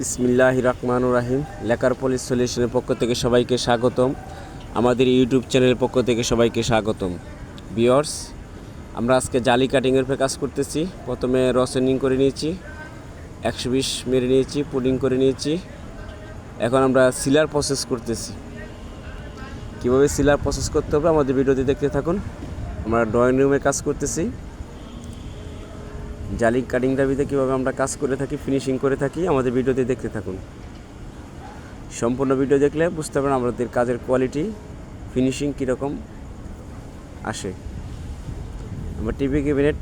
বিসমিল্লাহ রহমান রাহিম, লেকার পলিশ সলিউশনের পক্ষ থেকে সবাইকে স্বাগতম। আমাদের ইউটিউব চ্যানেলের পক্ষ থেকে সবাইকে স্বাগতম। বিয়র্স আমরা আজকে জালি কাটিংয়ের উপরে কাজ করতেছি। প্রথমে রসেনিং করে নিয়েছি, একশো বিশ মেরে নিয়েছি, পুডিং করে নিয়েছি। এখন আমরা সিলার প্রসেস করতেছি। কীভাবে সিলার প্রসেস করতে হবে আমাদের ভিডিওতে দেখতে থাকুন। আমরা ড্রয়িং রুমে কাজ করতেছি। জালি কাটিং দাবিতে কীভাবে আমরা কাজ করে থাকি ফিনিশিং করে থাকি, আমাদের ভিডিওতে দেখতে থাকুন। সম্পূর্ণ ভিডিও দেখলে বুঝতে পারেন আমাদের কাজের কোয়ালিটি ফিনিশিং কীরকম আসে। আমরা টিভি ক্যাবিনেট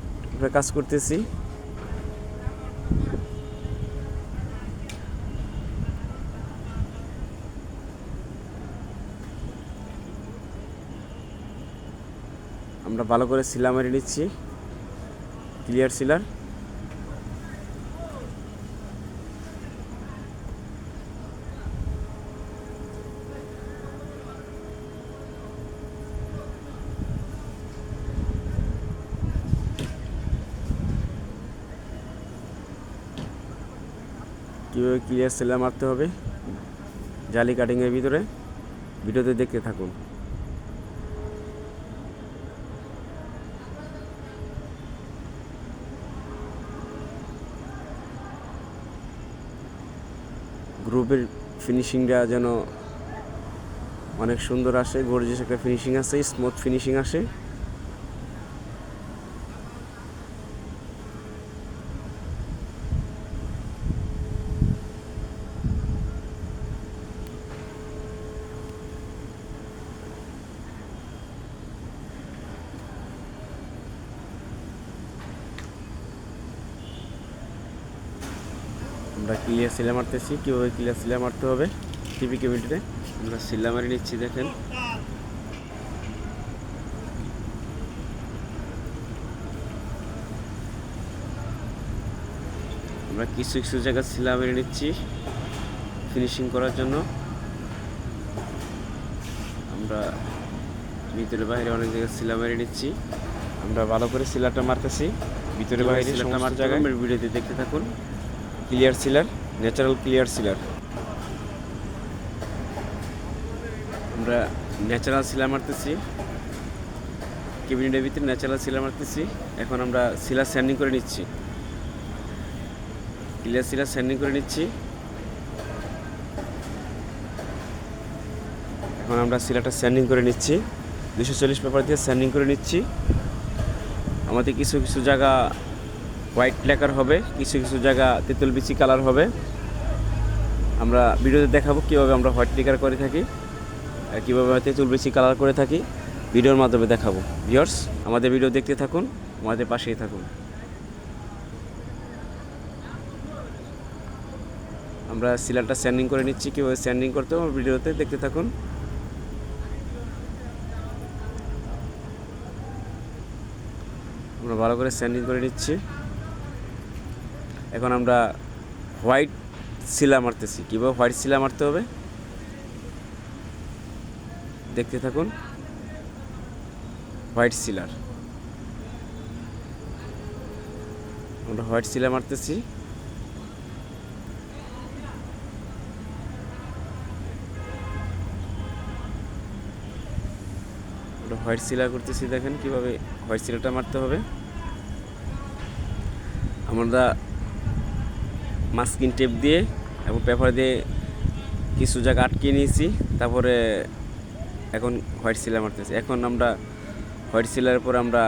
কাজ করতেছি। আমরা ভালো করে সিলা মেরে নিচ্ছি। ক্লিয়ার সিলার কীভাবে ক্লিয়ার সেলার মারতে হবে জালি কাটিংয়ের ভিতরে ভিডিওতে দেখতে থাকুন। গ্রুপের ফিনিশিংটা যেন অনেক সুন্দর আসে গর্জিয়াস একটা ফিনিশিং আসে স্মুথ ফিনিশিং আসে। আমরা ক্লিয়ার সিলা মারতেছি কীভাবে ক্লিয়ার সিলা মারতে হবে? টিভি কেবিনেটে আমরা সিলা মারি নিচ্ছি দেখেন। আমরা কিছু কিছু জায়গায় সিলা মেরে নিচ্ছি ফিনিশিং করার জন্য। আমরা ভিতরে বাইরে অনেক জায়গায় সিলা মেরে নিচ্ছি। আমরা ভালো করে সিলাটা মারতেছি। ভিতরে বাইরে সিলাটা মার জায়গায়। ভিডিওতে দেখতে থাকুন। Clear sealer natural clear sealer আমরা ন্যাচারাল সিলার মারতেছি। কেবিনেটের ভিতরে ন্যাচারাল সিলার মারতেছি। এখন আমরা সিলার স্যান্ডিং করে নিচ্ছি। ক্লিয়ার সিলার স্যান্ডিং করে নিচ্ছি। এখন আমরা সিলারটা স্যান্ডিং করে নিচ্ছি। দুশো চল্লিশ পেপার দিয়ে স্যান্ডিং করে নিচ্ছি। আমাদের কিছু কিছু জায়গা হোয়াইট লেকার হবে, কিছু কিছু জায়গা তেঁতুল বিচি কালার হবে। আমরা ভিডিওতে দেখাবো কীভাবে আমরা হোয়াইট লেকার করে থাকি কীভাবে তেঁতুল বিচি কালার করে থাকি। ভিডিওর মাধ্যমে দেখাবো। ভিওর্স আমাদের ভিডিও দেখতে থাকুন, আমাদের পাশেই থাকুন। আমরা সিলারটা স্যান্ডিং করে নিচ্ছি, কীভাবে স্যান্ডিং করতে হবে ভিডিওতে দেখতে থাকুন। আমরা ভালো করে স্যান্ডিং করে নিচ্ছি। এখন আমরা হোয়াইট শিলা মারতেছি। কীভাবে হোয়াইট শিলা মারতে হবে? দেখতে থাকুন। হোয়াইট সিলার আমরা হোয়াইট শিলা মারতেছি। হোয়াইট শিলা করতেছি, দেখেন কীভাবে হোয়াইট শিলাটা মারতে হবে। আমরা মাস্কিন টেপ দিয়ে এবং পেপার দিয়ে কিছু জায়গা আটকে নিয়েছি। তারপরে এখন হোয়াইট সিলার মারতেছি। এখন আমরা হোয়াইট সিলারের পর আমরা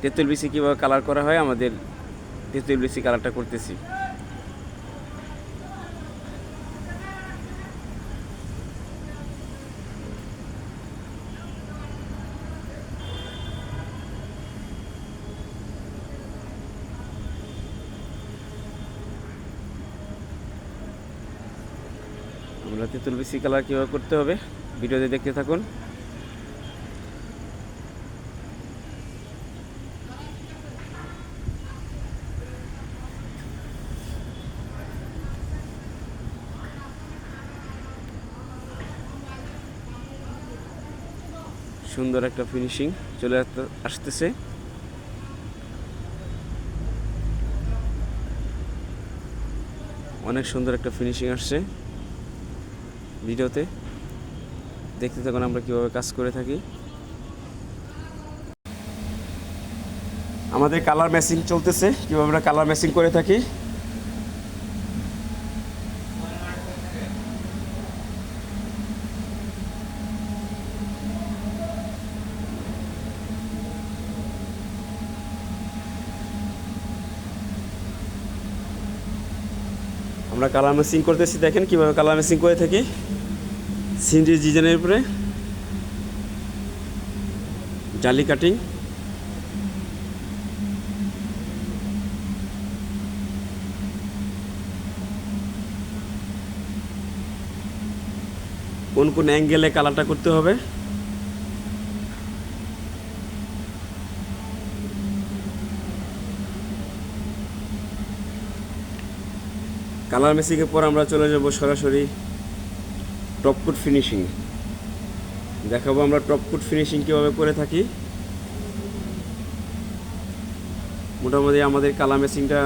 তেঁতুল বিসি কীভাবে কালার করা হয়, আমাদের তেঁতুল বিসি কালারটা করতেছি। আমরা তেঁতুল বিসি কালার কীভাবে করতে হবে, ভিডিওতে দেখতে থাকুন। সুন্দর একটা ফিনিশিং চলে আসতে- আসতেছে। অনেক সুন্দর একটা ফিনিশিং আসছে। ভিডিওতে। দেখতে থাকুন আমরা কীভাবে কাজ করে থাকি। আমাদের কালার ম্যাচিং চলতেছে, কীভাবে আমরা কালার ম্যাচিং করে থাকি। আমরা কালার ম্যাচিং করতেছি, দেখেন কীভাবে কালার ম্যাচিং করে থাকি। সিনরি ডিজাইনের উপরে। জালি কাটিং। কোন কোন অ্যাঙ্গেলে কালারটা করতে হবে? কালার মেসিংয়ের পর আমরা চলে যাব সরাসরি টপকুট ফিনিশিং দেখাবো আমরা টপকুট ফিনিশিং কীভাবে করে থাকি। মোটামুটি আমাদের কালার মেসিংটা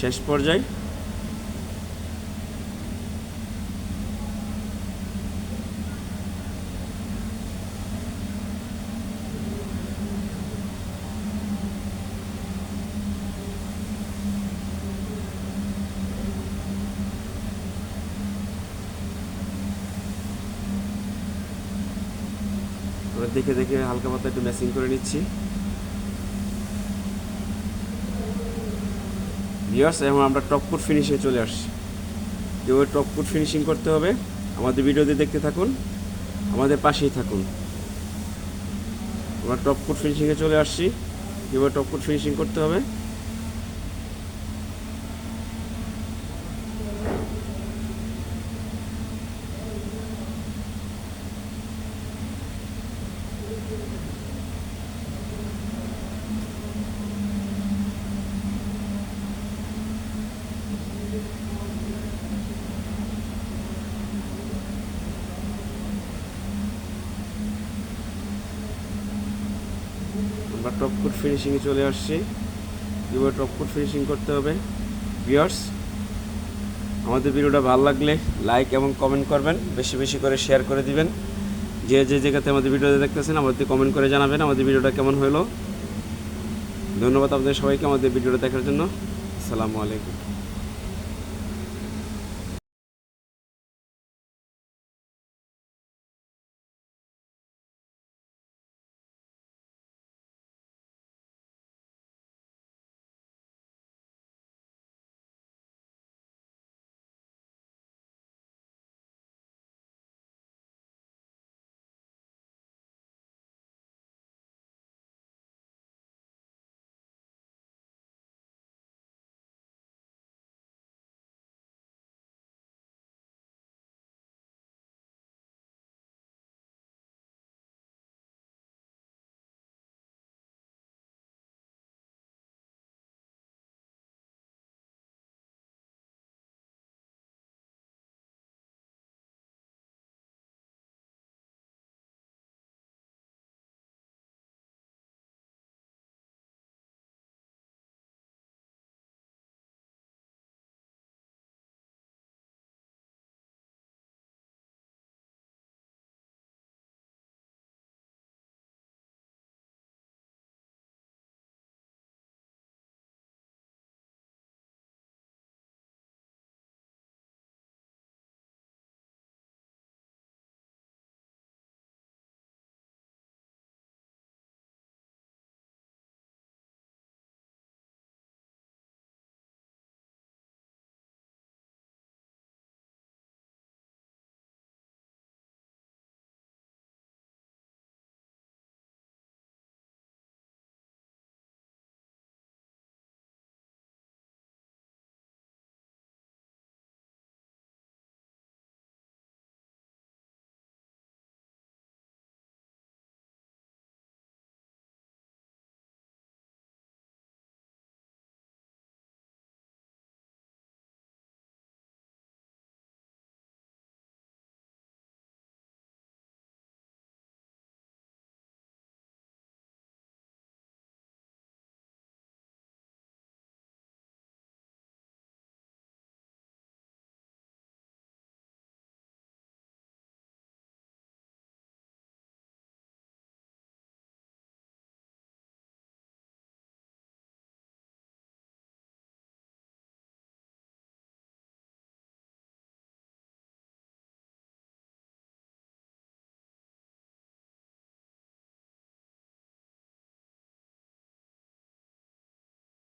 শেষ পর্যায়ে। আমরা দেখে দেখে হালকা পাতা একটু ম্যাচিং করে নিচ্ছি। ভিওর্স এখন আমরা টপ কোট ফিনিশে চলে আসছি। যেভাবে টপ কোট ফিনিশিং করতে হবে? আমাদের ভিডিওতে দেখতে থাকুন, আমাদের পাশেই থাকুন। আমরা টপ কোট ফিনিশিংয়ে চলে আসছি। যেভাবে টপ কোট ফিনিশিং করতে হবে? টপ কোট ফিনিশিংয়ে চলে আসছি। কীভাবে টপ কোট ফিনিশিং করতে হবে। ভিওর্স আমাদের ভিডিওটা ভালো লাগলে লাইক এবং কমেন্ট করবেন, বেশি বেশি করে শেয়ার করে দিবেন। যে যে জায়গাতে আমাদের ভিডিওতে দেখতেছেন আমাদের কমেন্ট করে জানাবেন আমাদের ভিডিওটা কেমন হলো। ধন্যবাদ আপনাদের সবাইকে আমাদের ভিডিওটা দেখার জন্য। আসসালামু আলাইকুম।